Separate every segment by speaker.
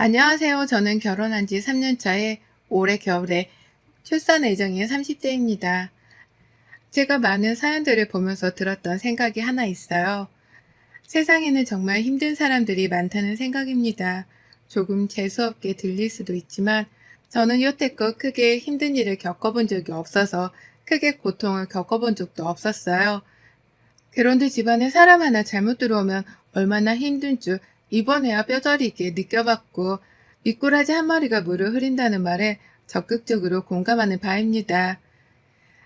Speaker 1: 안녕하세요. 저는 결혼한 지 3년 차에 올해 겨울에 출산 예정인 30대입니다. 제가 많은 사연들을 보면서 들었던 생각이 하나 있어요. 세상에는 정말 힘든 사람들이 많다는 생각입니다. 조금 재수없게 들릴 수도 있지만 저는 여태껏 크게 힘든 일을 겪어본 적이 없어서 크게 고통을 겪어본 적도 없었어요. 그런데 집안에 사람 하나 잘못 들어오면 얼마나 힘든 줄 이번에야 뼈저리게 느껴봤고 미꾸라지 한 마리가 물을 흐린다는 말에 적극적으로 공감하는 바입니다.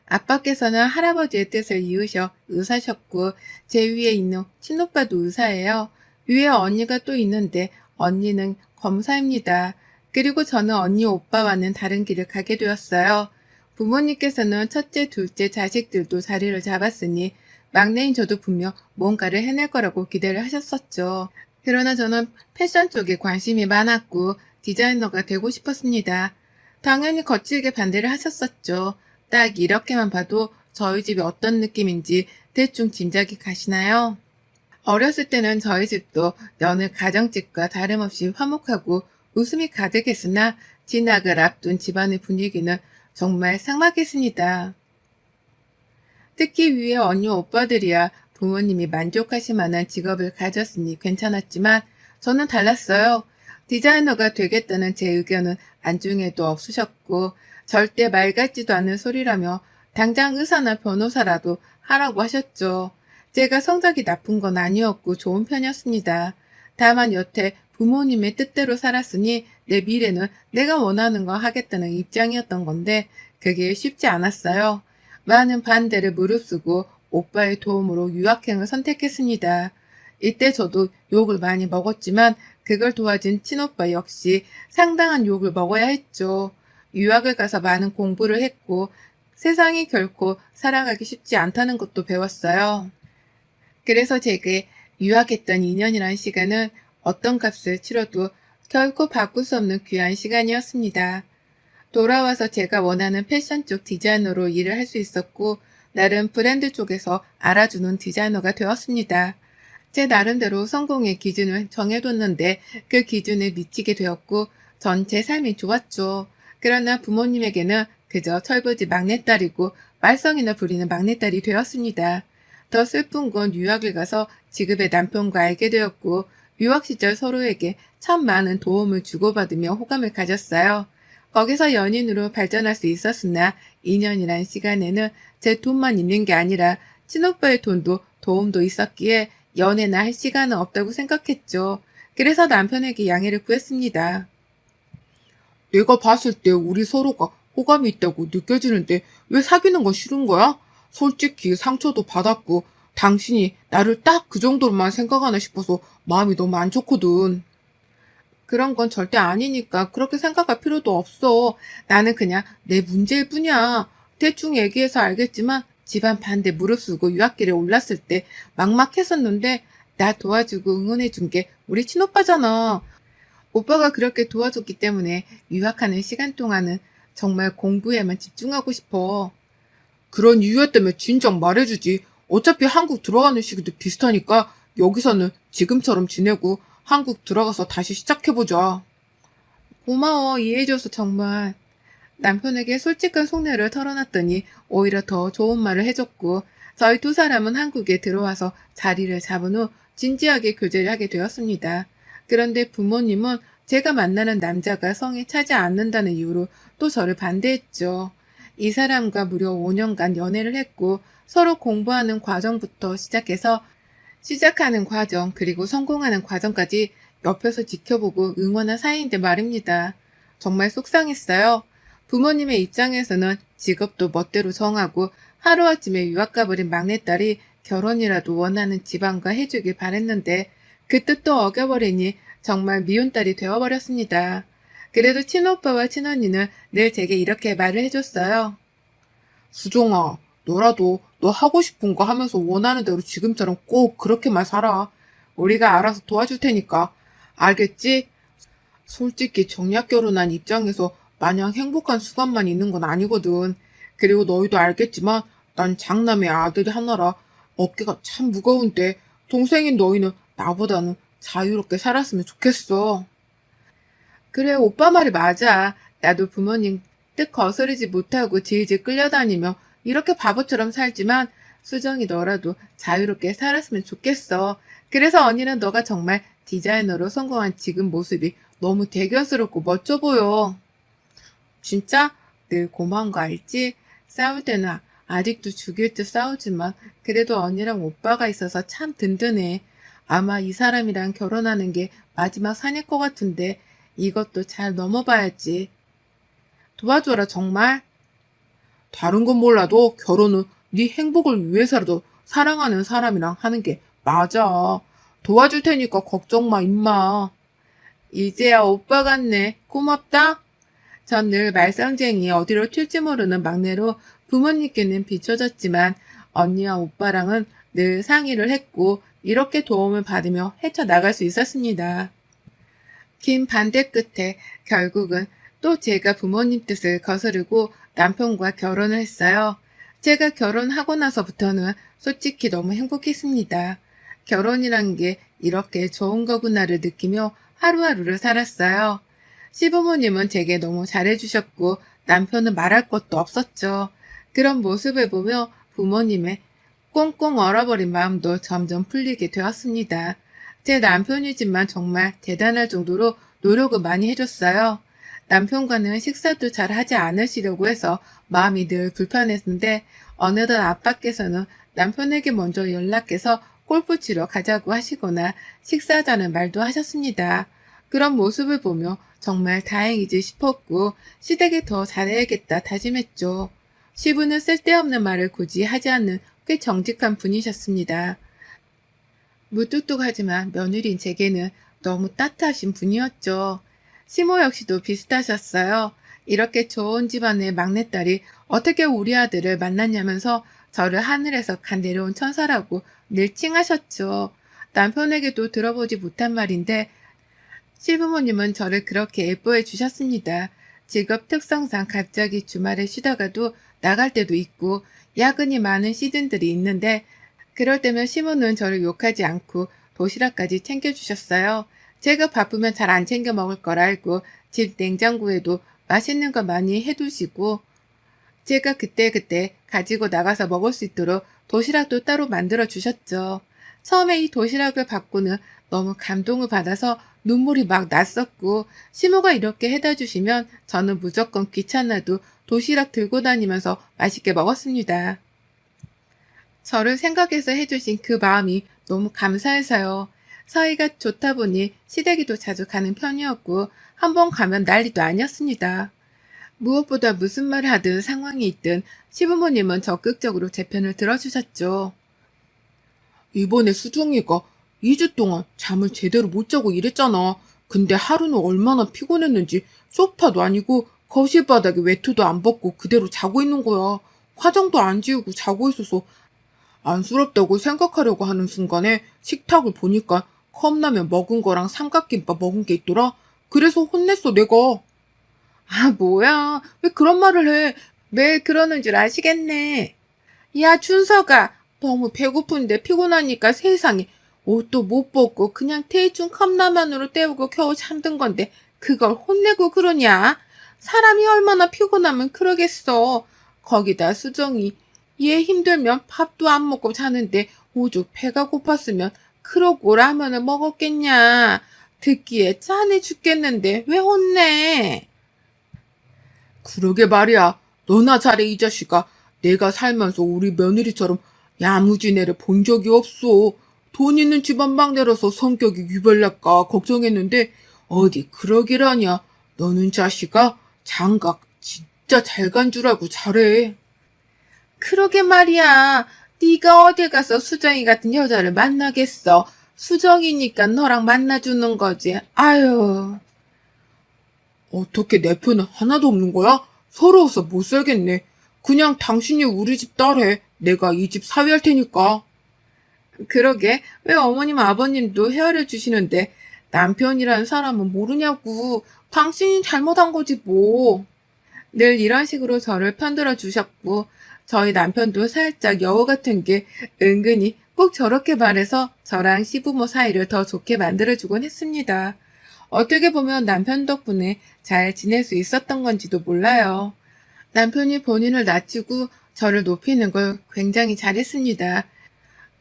Speaker 1: 아빠께서는 할아버지의 뜻을 이으셔 의사셨고 제 위에 있는 친오빠도 의사예요. 위에 언니가 또 있는데 언니는 검사입니다. 그리고 저는 언니 오빠와는 다른 길을 가게 되었어요. 부모님께서는 첫째, 둘째, 자식들도 자리를 잡았으니 막내인 저도 분명 뭔가를 해낼 거라고 기대를 하셨었죠. 그러나 저는 패션 쪽에 관심이 많았고 디자이너가 되고 싶었습니다. 당연히 거칠게 반대를 하셨었죠. 딱 이렇게만 봐도 저희 집이 어떤 느낌인지 대충 짐작이 가시나요? 어렸을 때는 저희 집도 여느 가정집과 다름없이 화목하고 웃음이 가득했으나 진학을 앞둔 집안의 분위기는 정말 삭막했습니다. 특히 위에 언니 오빠들이야 부모님이 만족하실 만한 직업을 가졌으니 괜찮았지만 저는 달랐어요. 디자이너가 되겠다는 제 의견은 안중에도 없으셨고 절대 말 같지도 않은 소리라며 당장 의사나 변호사라도 하라고 하셨죠. 제가 성적이 나쁜 건 아니었고 좋은 편이었습니다. 다만 여태 부모님의 뜻대로 살았으니 내 미래는 내가 원하는 거 하겠다는 입장이었던 건데 그게 쉽지 않았어요. 많은 반대를 무릅쓰고 오빠의 도움으로 유학행을 선택했습니다. 이때 저도 욕을 많이 먹었지만 그걸 도와준 친오빠 역시 상당한 욕을 먹어야 했죠. 유학을 가서 많은 공부를 했고 세상이 결코 살아가기 쉽지 않다는 것도 배웠어요. 그래서 제게 유학했던 2년이라는 시간은 어떤 값을 치러도 결코 바꿀 수 없는 귀한 시간이었습니다. 돌아와서 제가 원하는 패션 쪽 디자이너로 일을 할 수 있었고 나름 브랜드 쪽에서 알아주는 디자이너가 되었습니다. 제 나름대로 성공의 기준을 정해뒀는데 그 기준에 미치게 되었고 전체 삶이 좋았죠. 그러나 부모님에게는 그저 철부지 막내딸이고 말썽이나 부리는 막내딸이 되었습니다. 더 슬픈 건 유학을 가서 지금의 남편과 알게 되었고 유학 시절 서로에게 참 많은 도움을 주고받으며 호감을 가졌어요. 거기서 연인으로 발전할 수 있었으나 2년이란 시간에는 제 돈만 있는 게 아니라 친오빠의 돈도 도움도 있었기에 연애나 할 시간은 없다고 생각했죠. 그래서 남편에게 양해를 구했습니다.
Speaker 2: 내가 봤을 때 우리 서로가 호감이 있다고 느껴지는데 왜 사귀는 건 싫은 거야? 솔직히 상처도 받았고 당신이 나를 딱 그 정도로만 생각하나 싶어서 마음이 너무 안 좋거든.
Speaker 1: 그런 건 절대 아니니까 그렇게 생각할 필요도 없어. 나는 그냥 내 문제일 뿐이야. 대충 얘기해서 알겠지만 집안 반대 무릅쓰고 유학길에 올랐을 때 막막했었는데 나 도와주고 응원해준 게 우리 친오빠잖아. 오빠가 그렇게 도와줬기 때문에 유학하는 시간 동안은 정말 공부에만 집중하고 싶어.
Speaker 2: 그런 이유였다면 진작 말해주지. 어차피 한국 들어가는 시기도 비슷하니까 여기서는 지금처럼 지내고 한국 들어가서 다시 시작해보자.
Speaker 1: 고마워 이해해줘서 정말. 남편에게 솔직한 속내를 털어놨더니 오히려 더 좋은 말을 해줬고 저희 두 사람은 한국에 들어와서 자리를 잡은 후 진지하게 교제를 하게 되었습니다. 그런데 부모님은 제가 만나는 남자가 성에 차지 않는다는 이유로 또 저를 반대했죠. 이 사람과 무려 5년간 연애를 했고 서로 공부하는 과정부터 시작해서 시작하는 과정 그리고 성공하는 과정까지 옆에서 지켜보고 응원한 사이인데 말입니다. 정말 속상했어요. 부모님의 입장에서는 직업도 멋대로 정하고 하루아침에 유학 가버린 막내딸이 결혼이라도 원하는 집안과 해주길 바랬는데 그 뜻도 어겨버리니 정말 미운 딸이 되어버렸습니다. 그래도 친오빠와 친언니는 늘 제게 이렇게 말을 해줬어요.
Speaker 2: 수정아, 너라도 너 하고 싶은 거 하면서 원하는 대로 지금처럼 꼭 그렇게만 살아. 우리가 알아서 도와줄 테니까. 알겠지? 솔직히 정략 결혼한 입장에서 마냥 행복한 수간만 있는 건 아니거든. 그리고 너희도 알겠지만 난 장남의 아들이 하나라 어깨가 참 무거운데 동생인 너희는 나보다는 자유롭게 살았으면 좋겠어.
Speaker 1: 그래, 오빠 말이 맞아. 나도 부모님 뜻 거스르지 못하고 질질 끌려다니며 이렇게 바보처럼 살지만 수정이 너라도 자유롭게 살았으면 좋겠어. 그래서 언니는 너가 정말 디자이너로 성공한 지금 모습이 너무 대견스럽고 멋져 보여. 진짜 늘 고마운 거 알지? 싸울 때는 아직도 죽일 듯 싸우지만 그래도 언니랑 오빠가 있어서 참 든든해. 아마 이 사람이랑 결혼하는 게 마지막 산일 것 같은데 이것도 잘 넘어봐야지. 도와줘라 정말.
Speaker 2: 다른 건 몰라도 결혼은 네 행복을 위해서라도 사랑하는 사람이랑 하는 게 맞아. 도와줄 테니까 걱정 마, 임마.
Speaker 1: 이제야 오빠 같네. 고맙다. 전 늘 말썽쟁이 어디로 튈지 모르는 막내로 부모님께는 비춰졌지만 언니와 오빠랑은 늘 상의를 했고 이렇게 도움을 받으며 헤쳐나갈 수 있었습니다. 긴 반대 끝에 결국은 또 제가 부모님 뜻을 거스르고 남편과 결혼을 했어요. 제가 결혼하고 나서부터는 솔직히 너무 행복했습니다. 결혼이란 게 이렇게 좋은 거구나를 느끼며 하루하루를 살았어요. 시부모님은 제게 너무 잘해주셨고 남편은 말할 것도 없었죠. 그런 모습을 보며 부모님의 꽁꽁 얼어버린 마음도 점점 풀리게 되었습니다. 제 남편이지만 정말 대단할 정도로 노력을 많이 해줬어요. 남편과는 식사도 잘 하지 않으시려고 해서 마음이 늘 불편했는데 어느덧 아빠께서는 남편에게 먼저 연락해서 골프 치러 가자고 하시거나 식사하자는 말도 하셨습니다. 그런 모습을 보며 정말 다행이지 싶었고 시댁에 더 잘해야겠다 다짐했죠. 시부는 쓸데없는 말을 굳이 하지 않는 꽤 정직한 분이셨습니다. 무뚝뚝하지만 며느리인 제게는 너무 따뜻하신 분이었죠. 시모 역시도 비슷하셨어요. 이렇게 좋은 집안의 막내딸이 어떻게 우리 아들을 만났냐면서 저를 하늘에서 간 내려온 천사라고 늘 칭하셨죠. 남편에게도 들어보지 못한 말인데 시부모님은 저를 그렇게 예뻐해 주셨습니다. 직업 특성상 갑자기 주말에 쉬다가도 나갈 때도 있고 야근이 많은 시즌들이 있는데 그럴 때면 시모는 저를 욕하지 않고 도시락까지 챙겨주셨어요. 제가 바쁘면 잘 안 챙겨 먹을 걸 알고 집 냉장고에도 맛있는 거 많이 해두시고 제가 그때 그때 가지고 나가서 먹을 수 있도록 도시락도 따로 만들어 주셨죠. 처음에 이 도시락을 받고는 너무 감동을 받아서 눈물이 막 났었고 시모가 이렇게 해다 주시면 저는 무조건 귀찮아도 도시락 들고 다니면서 맛있게 먹었습니다. 저를 생각해서 해주신 그 마음이 너무 감사해서요. 사이가 좋다 보니 시댁에도 자주 가는 편이었고 한 번 가면 난리도 아니었습니다. 무엇보다 무슨 말을 하든 상황이 있든 시부모님은 적극적으로 제 편을 들어주셨죠.
Speaker 2: 이번에 수정이가 2주 동안 잠을 제대로 못 자고 이랬잖아. 근데 하루는 얼마나 피곤했는지 소파도 아니고 거실 바닥에 외투도 안 벗고 그대로 자고 있는 거야. 화장도 안 지우고 자고 있어서 안쓰럽다고 생각하려고 하는 순간에 식탁을 보니까 컵라면 먹은 거랑 삼각김밥 먹은 게 있더라. 그래서 혼냈어, 내가.
Speaker 1: 아, 뭐야. 왜 그런 말을 해. 매일 그러는 줄 아시겠네. 야, 준서가. 너무 배고픈데 피곤하니까 세상에. 옷도 못 벗고 그냥 대충 컵라면으로 때우고 겨우 잠든 건데 그걸 혼내고 그러냐? 사람이 얼마나 피곤하면 그러겠어. 거기다 수정이 얘 힘들면 밥도 안 먹고 자는데 오죽 배가 고팠으면 그러고 라면을 먹었겠냐. 듣기에 짠해 죽겠는데 왜 혼내?
Speaker 2: 그러게 말이야. 너나 잘해, 이 자식아. 내가 살면서 우리 며느리처럼 야무진 애를 본 적이 없어. 돈 있는 집안 막내라서 성격이 유별날까 걱정했는데 어디 그러기라냐. 너는 자식아 장각 진짜 잘 간 줄 알고 잘해.
Speaker 1: 그러게 말이야. 네가 어딜 가서 수정이 같은 여자를 만나겠어. 수정이니까 너랑 만나주는 거지. 아유.
Speaker 2: 어떻게 내 편은 하나도 없는 거야? 서러워서 못 살겠네. 그냥 당신이 우리 집 딸해. 내가 이 집 사위할 테니까.
Speaker 1: 그러게. 왜 어머님 아버님도 헤아려 주시는데 남편이라는 사람은 모르냐고. 당신이 잘못한 거지 뭐. 늘 이런 식으로 저를 편들어 주셨고 저희 남편도 살짝 여우 같은 게 은근히 꼭 저렇게 말해서 저랑 시부모 사이를 더 좋게 만들어주곤 했습니다. 어떻게 보면 남편 덕분에 잘 지낼 수 있었던 건지도 몰라요. 남편이 본인을 낮추고 저를 높이는 걸 굉장히 잘했습니다.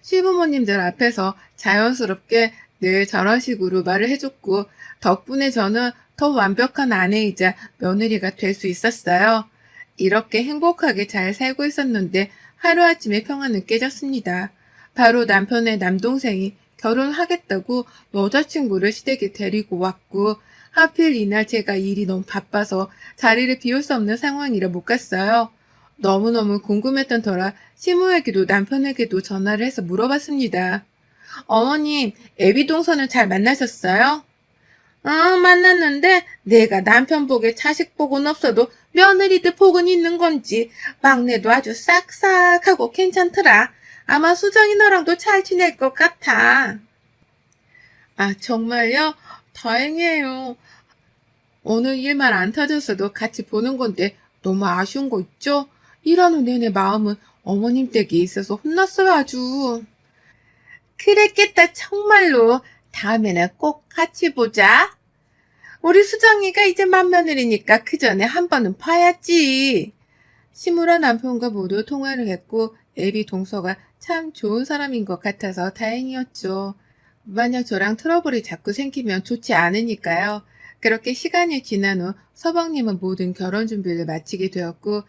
Speaker 1: 시부모님들 앞에서 자연스럽게 늘 저런 식으로 말을 해줬고, 덕분에 저는 더 완벽한 아내이자 며느리가 될 수 있었어요. 이렇게 행복하게 잘 살고 있었는데 하루아침에 평화는 깨졌습니다. 바로 남편의 남동생이 결혼하겠다고 여자친구를 시댁에 데리고 왔고, 하필 이날 제가 일이 너무 바빠서 자리를 비울 수 없는 상황이라 못 갔어요. 너무너무 궁금했던 터라 시모에게도 남편에게도 전화를 해서 물어봤습니다. 어머님, 애비 동선을 잘 만나셨어요? 어, 만났는데 내가 남편 복에 자식 복은 없어도 며느리들 복은 있는 건지 막내도 아주 싹싹하고 괜찮더라. 아마 수정이 너랑도 잘 지낼 것 같아. 아, 정말요? 다행이에요. 오늘 일만 안 터졌어도 같이 보는 건데 너무 아쉬운 거 있죠? 일하는 내내 마음은 어머님 댁에 있어서 혼났어요, 아주. 그랬겠다, 정말로. 다음에는 꼭 같이 보자. 우리 수정이가 이제 맏며느리니까 그 전에 한 번은 봐야지. 시무라 남편과 모두 통화를 했고 애비 동서가 참 좋은 사람인 것 같아서 다행이었죠. 만약 저랑 트러블이 자꾸 생기면 좋지 않으니까요. 그렇게 시간이 지난 후 서방님은 모든 결혼 준비를 마치게 되었고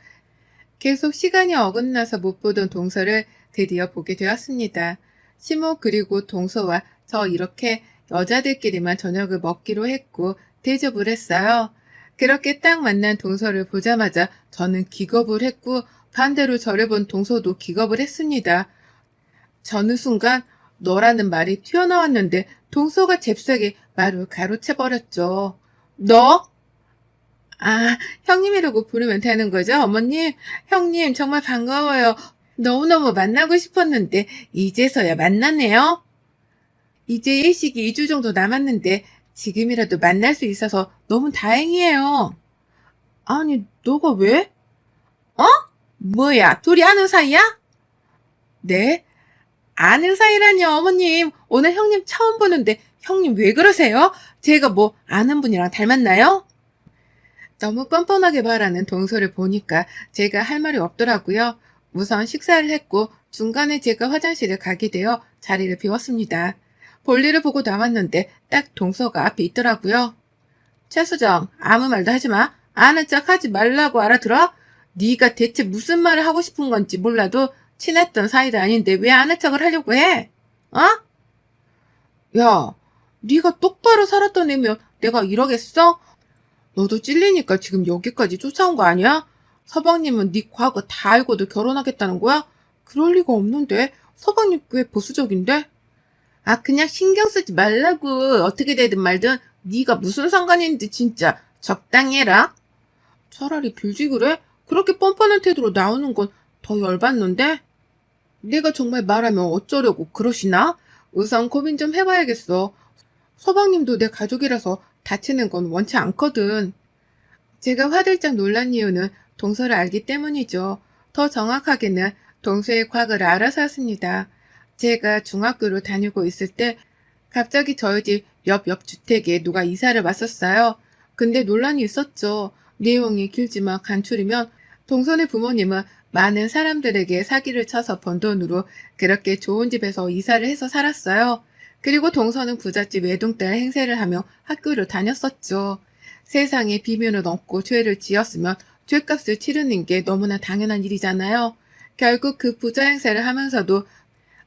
Speaker 1: 계속 시간이 어긋나서 못 보던 동서를 드디어 보게 되었습니다. 시모 그리고 동서와 저 이렇게 여자들끼리만 저녁을 먹기로 했고 대접을 했어요. 그렇게 딱 만난 동서를 보자마자 저는 기겁을 했고 반대로 저를 본 동서도 기겁을 했습니다. 저는 순간 너라는 말이 튀어나왔는데 동서가 잽싸게 말을 가로채 버렸죠. 너? 아, 형님이라고 부르면 되는 거죠, 어머님? 형님, 정말 반가워요. 너무너무 만나고 싶었는데, 이제서야 만나네요? 이제 일식이 2주 정도 남았는데, 지금이라도 만날 수 있어서 너무 다행이에요. 아니, 너가 왜? 어? 뭐야, 둘이 아는 사이야? 네? 아는 사이라뇨, 어머님. 오늘 형님 처음 보는데, 형님 왜 그러세요? 제가 뭐, 아는 분이랑 닮았나요? 너무 뻔뻔하게 말하는 동서를 보니까 제가 할 말이 없더라고요. 우선 식사를 했고 중간에 제가 화장실에 가게 되어 자리를 비웠습니다. 볼일을 보고 나왔는데 딱 동서가 앞에 있더라고요. 최수정, 아무 말도 하지 마. 아는 척 하지 말라고 알아들어? 네가 대체 무슨 말을 하고 싶은 건지 몰라도 친했던 사이도 아닌데 왜 아는 척을 하려고 해? 어? 야, 네가 똑바로 살았던 애면 내가 이러겠어? 너도 찔리니까 지금 여기까지 쫓아온 거 아니야? 서방님은 네 과거 다 알고도 결혼하겠다는 거야? 그럴 리가 없는데 서방님 꽤 보수적인데? 아 그냥 신경 쓰지 말라고 어떻게 되든 말든 네가 무슨 상관인지 진짜 적당히 해라. 차라리 빌지 그래? 그렇게 뻔뻔한 태도로 나오는 건 더 열받는데? 내가 정말 말하면 어쩌려고 그러시나? 우선 고민 좀 해봐야겠어. 서방님도 내 가족이라서 다치는 건 원치 않거든. 제가 화들짝 놀란 이유는 동서를 알기 때문이죠. 더 정확하게는 동서의 과거를 알아서였습니다. 제가 중학교를 다니고 있을 때 갑자기 저희 집 옆 옆 주택에 누가 이사를 왔었어요. 근데 논란이 있었죠. 내용이 길지만 간추리면 동선의 부모님은 많은 사람들에게 사기를 쳐서 번 돈으로 그렇게 좋은 집에서 이사를 해서 살았어요. 그리고 동서는 부잣집 외동딸 행세를 하며 학교를 다녔었죠. 세상에 비밀은 없고 죄를 지었으면 죄값을 치르는 게 너무나 당연한 일이잖아요. 결국 그 부자 행세를 하면서도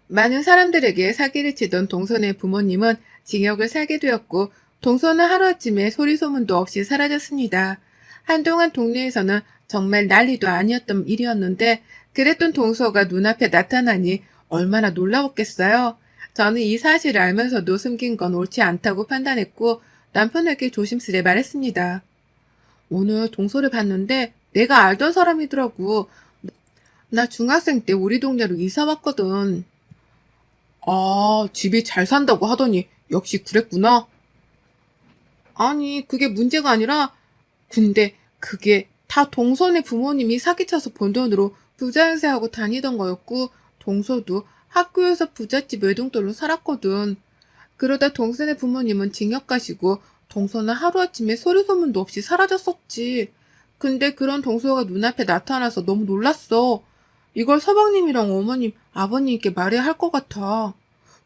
Speaker 1: 많은 사람들에게 사기를 치던 동선의 부모님은 징역을 살게 되었고 동선은 하루아침에 소리소문도 없이 사라졌습니다. 한동안 동네에서는 정말 난리도 아니었던 일이었는데 그랬던 동서가 눈앞에 나타나니 얼마나 놀라웠겠어요. 저는 이 사실을 알면서도 숨긴 건 옳지 않다고 판단했고 남편에게 조심스레 말했습니다. 오늘 동서를 봤는데 내가 알던 사람이더라고. 나 중학생 때 우리 동네로 이사 왔거든. 아, 집이 잘 산다고 하더니 역시 그랬구나. 아니, 그게 문제가 아니라 근데 그게 다 동선의 부모님이 사기쳐서 번 돈으로 부자 행세하고 다니던 거였고 동서도 학교에서 부잣집 외동딸로 살았거든. 그러다 동선의 부모님은 징역 가시고
Speaker 2: 동서는 하루아침에 소리소문도 없이 사라졌었지. 근데 그런 동서가 눈앞에 나타나서 너무 놀랐어. 이걸 서방님이랑 어머님, 아버님께 말해야 할 것 같아.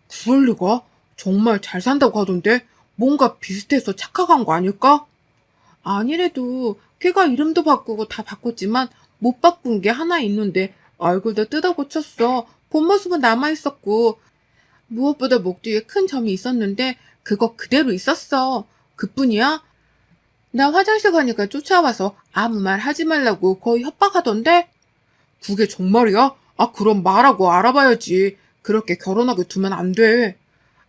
Speaker 2: 그럴 리가? 정말 잘 산다고 하던데 뭔가 비슷해서 착각한 거 아닐까? 아니래도 걔가 이름도 바꾸고 다 바꿨지만 못 바꾼 게 하나 있는데 얼굴도 뜯어 고쳤어. 본 모습은 남아있었고 무엇보다 목 뒤에 큰 점이 있었는데 그거 그대로 있었어. 그뿐이야? 나 화장실 가니까 쫓아와서 아무 말 하지 말라고 거의 협박하던데? 그게 정말이야? 아, 그럼 말하고 알아봐야지. 그렇게 결혼하게 두면 안 돼.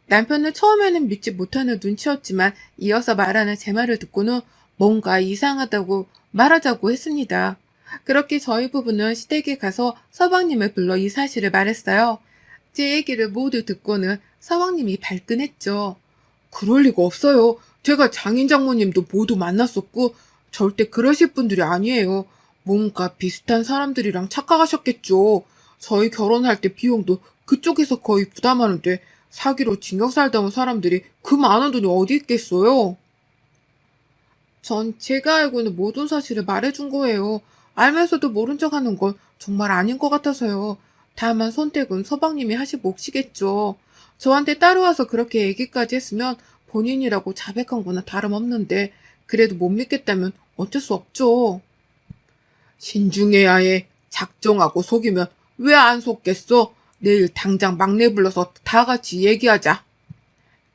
Speaker 2: 남편은 처음에는 믿지 못하는 눈치였지만 이어서 말하는 제 말을 듣고는 뭔가 이상하다고 말하자고 했습니다. 그렇게 저희 부부는 시댁에 가서 서방님을 불러 이 사실을 말했어요. 제 얘기를 모두 듣고는 서방님이 발끈했죠. 그럴 리가 없어요. 제가 장인 장모님도 모두 만났었고 절대 그러실 분들이 아니에요. 뭔가 비슷한 사람들이랑 착각하셨겠죠. 저희 결혼할 때 비용도 그쪽에서 거의 부담하는데 사기로 징역 살다 온 사람들이 그 많은 돈이 어디 있겠어요? 전 제가 알고 있는 모든 사실을 말해준 거예요. 알면서도 모른 척 하는 건 정말 아닌 것 같아서요. 다만 선택은 서방님이 하실 몫이겠죠. 저한테 따라와서 그렇게 얘기까지 했으면 본인이라고 자백한 거나 다름없는데 그래도 못 믿겠다면 어쩔 수 없죠. 신중해야 해. 작정하고 속이면 왜 안 속겠어? 내일 당장 막내 불러서 다 같이 얘기하자.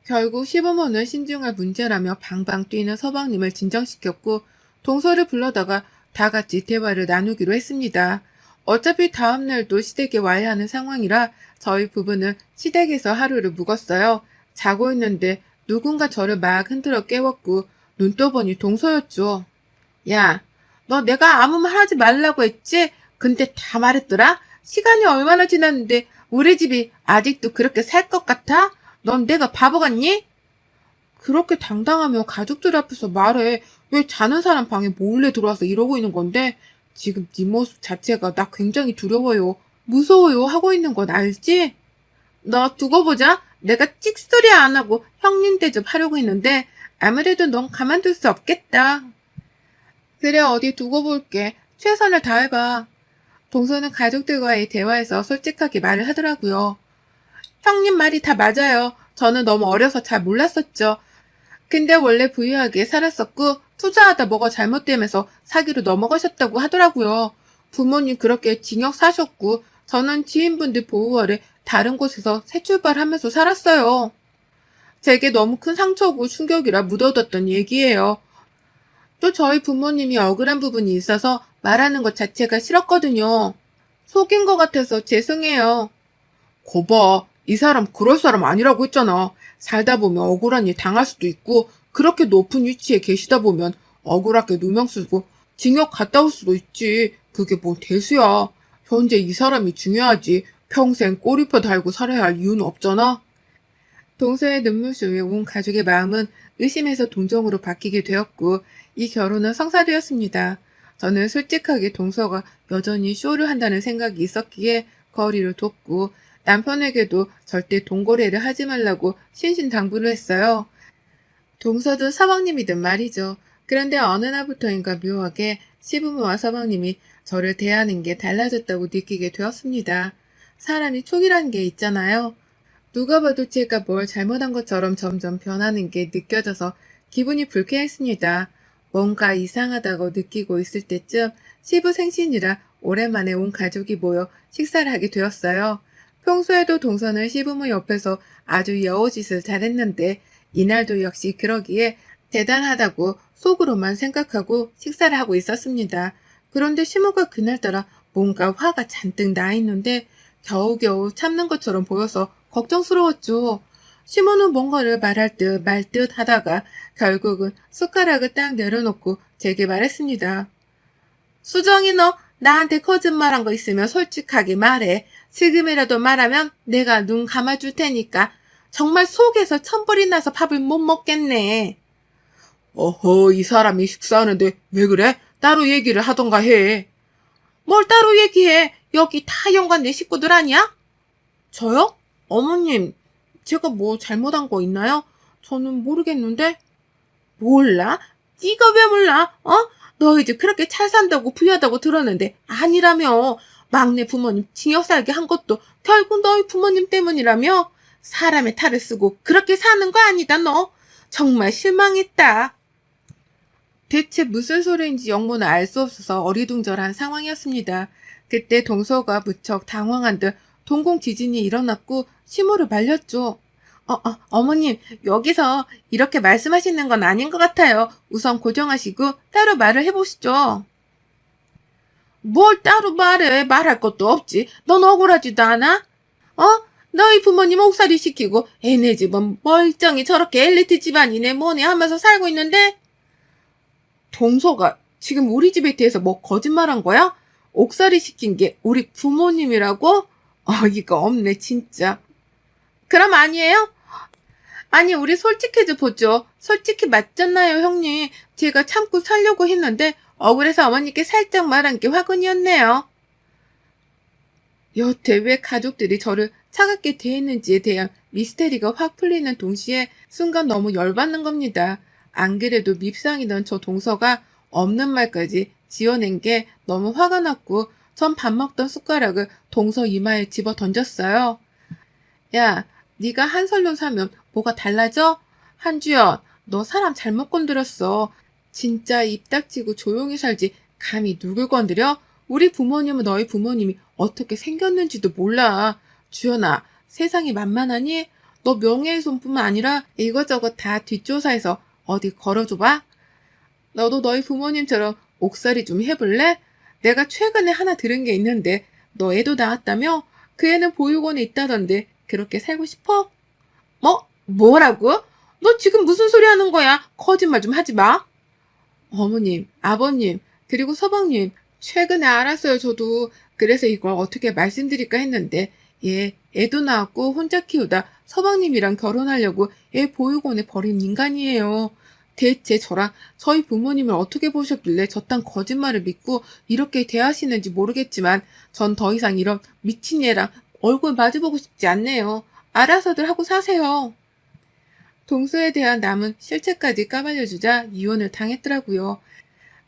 Speaker 2: 결국 시부모는 신중할 문제라며 방방 뛰는 서방님을 진정시켰고 동서를 불러다가 다 같이 대화를 나누기로 했습니다. 어차피 다음날도 시댁에 와야 하는 상황이라 저희 부부는 시댁에서 하루를 묵었어요. 자고 있는데 누군가 저를 막 흔들어 깨웠고 눈 떠보니 동서였죠. 야, 너 내가 아무 말 하지 말라고 했지? 근데 다 말했더라? 시간이 얼마나 지났는데 우리 집이 아직도 그렇게 살 것 같아? 넌 내가 바보 같니? 그렇게 당당하며 가족들 앞에서 말해. 왜 자는 사람 방에 몰래 들어와서 이러고 있는 건데? 지금 네 모습 자체가 나 굉장히 두려워요. 무서워요 하고 있는 건 알지? 너 두고 보자. 내가 찍소리 안 하고 형님 대접 하려고 했는데 아무래도 넌 가만둘 수 없겠다. 그래 어디 두고 볼게. 최선을 다해봐. 동서는 가족들과의 대화에서 솔직하게 말을 하더라고요. 형님 말이 다 맞아요. 저는 너무 어려서 잘 몰랐었죠. 근데 원래 부유하게 살았었고 투자하다 뭐가 잘못되면서 사기로 넘어가셨다고 하더라고요. 부모님 그렇게 징역 사셨고 저는 지인분들 보호 아래 다른 곳에서 새 출발하면서 살았어요. 제게 너무 큰 상처고 충격이라 묻어뒀던 얘기예요. 또 저희 부모님이 억울한 부분이 있어서 말하는 것 자체가 싫었거든요. 속인 것 같아서 죄송해요. 거봐, 이 사람 그럴 사람 아니라고 했잖아. 살다 보면 억울한 일 당할 수도 있고, 그렇게 높은 위치에 계시다 보면 억울하게 누명 쓰고 징역 갔다 올 수도 있지. 그게 뭐 대수야. 현재 이 사람이 중요하지. 평생 꼬리표 달고 살아야 할 이유는 없잖아. 동서의 눈물소에 온 가족의 마음은 의심에서 동정으로 바뀌게 되었고, 이 결혼은 성사되었습니다. 저는 솔직하게 동서가 여전히 쇼를 한다는 생각이 있었기에 거리를 뒀고, 남편에게도 절대 동거래를 하지 말라고 신신당부를 했어요. 동서도 서방님이든 말이죠. 그런데 어느 날부터인가 묘하게 시부모와 서방님이 저를 대하는 게 달라졌다고 느끼게 되었습니다. 사람이 촉이라는 게 있잖아요. 누가 봐도 제가 뭘 잘못한 것처럼 점점 변하는 게 느껴져서 기분이 불쾌했습니다. 뭔가 이상하다고 느끼고 있을 때쯤 시부 생신이라 오랜만에 온 가족이 모여 식사를 하게 되었어요. 평소에도 동서는 시부모 옆에서 아주 여우짓을 잘했는데 이날도 역시 그러기에 대단하다고 속으로만 생각하고 식사를 하고 있었습니다. 그런데 시모가 그날따라 뭔가 화가 잔뜩 나 있는데 겨우겨우 참는 것처럼 보여서 걱정스러웠죠. 시모는 뭔가를 말할 듯 말 듯 하다가 결국은 숟가락을 딱 내려놓고 제게 말했습니다. 수정이 너 나한테 거짓말한 거 있으면 솔직하게 말해. 지금이라도 말하면 내가 눈 감아줄 테니까 정말 속에서 천벌이 나서 밥을 못 먹겠네. 어허, 이 사람이 식사하는데 왜 그래? 따로 얘기를 하던가 해. 뭘 따로 얘기해? 여기 다 영관 내 식구들 아니야? 저요? 어머님, 제가 뭐 잘못한 거 있나요? 저는 모르겠는데.
Speaker 1: 몰라? 네가 왜 몰라? 어? 너 이제 그렇게 잘 산다고 부유하다고 들었는데 아니라며. 막내 부모님 징역 살게 한 것도 결국 너희 부모님 때문이라며. 사람의 탈을 쓰고 그렇게 사는 거 아니다 너. 정말 실망했다. 대체 무슨 소리인지 영모는 알 수 없어서 어리둥절한 상황이었습니다. 그때 동서가 무척 당황한 듯 동공 지진이 일어났고 시모를 말렸죠. 어, 어, 어머님, 여기서 이렇게 말씀하시는 건 아닌 것 같아요. 우선 고정하시고 따로 말을 해보시죠. 뭘 따로 말해? 말할 것도 없지. 넌 억울하지도 않아? 어? 너희 부모님 옥살이 시키고 애네 집은 멀쩡히 저렇게 엘리트 집안이네 뭐네 하면서 살고 있는데 동서가 지금 우리 집에 대해서 뭐 거짓말한 거야? 옥살이 시킨 게 우리 부모님이라고? 어이가 없네 진짜. 그럼 아니에요? 아니 우리 솔직해져 보죠. 솔직히 맞잖아요 형님. 제가 참고 살려고 했는데 억울해서 어머니께 살짝 말한 게 화근이었네요. 여태 왜 가족들이 저를 차갑게 대했는지에 대한 미스테리가 확 풀리는 동시에 순간 너무 열받는 겁니다. 안 그래도 밉상이던 저 동서가 없는 말까지 지어낸 게 너무 화가 났고 전 밥 먹던 숟가락을 동서 이마에 집어 던졌어요. 야, 네가 한설로 사면 뭐가 달라져? 한주연, 너 사람 잘못 건드렸어. 진짜 입 닥치고 조용히 살지 감히 누굴 건드려? 우리 부모님은 너희 부모님이 어떻게 생겼는지도 몰라. 주연아, 세상이 만만하니? 너 명예훼손뿐만 아니라 이것저것 다 뒷조사해서 어디 걸어줘봐. 너도 너희 부모님처럼 옥살이 좀 해볼래? 내가 최근에 하나 들은 게 있는데 너 애도 낳았다며? 그 애는 보육원에 있다던데 그렇게 살고 싶어? 뭐? 뭐라고? 너 지금 무슨 소리 하는 거야? 거짓말 좀 하지 마. 어머님, 아버님, 그리고 서방님, 최근에 알았어요, 저도. 그래서 이걸 어떻게 말씀드릴까 했는데, 얘, 애도 낳았고 혼자 키우다 서방님이랑 결혼하려고 애 보육원에 버린 인간이에요. 대체 저랑 저희 부모님을 어떻게 보셨길래 저딴 거짓말을 믿고 이렇게 대하시는지 모르겠지만 전 더 이상 이런 미친 애랑 얼굴 마주보고 싶지 않네요. 알아서들 하고 사세요. 동서에 대한 남은 실체까지 까발려주자 이혼을 당했더라고요.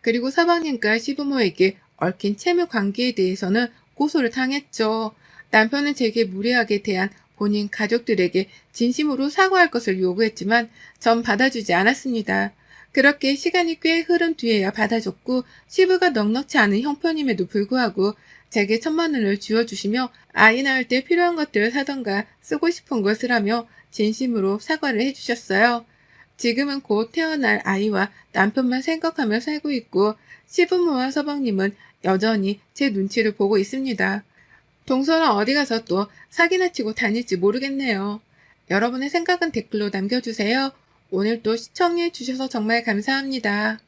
Speaker 1: 그리고 사방님과 시부모에게 얽힌 채무 관계에 대해서는 고소를 당했죠. 남편은 제게 무례하게 대한 본인 가족들에게 진심으로 사과할 것을 요구했지만 전 받아주지 않았습니다. 그렇게 시간이 꽤 흐른 뒤에야 받아줬고 시부가 넉넉치 않은 형편임에도 불구하고 제게 천만 원을 쥐어주시며 아이 낳을 때 필요한 것들을 사던가 쓰고 싶은 것을 하며 진심으로 사과를 해주셨어요. 지금은 곧 태어날 아이와 남편만 생각하며 살고 있고 시부모와 서방님은 여전히 제 눈치를 보고 있습니다. 동서는 어디 가서 또 사기나 치고 다닐지 모르겠네요. 여러분의 생각은 댓글로 남겨주세요. 오늘도 시청해 주셔서 정말 감사합니다.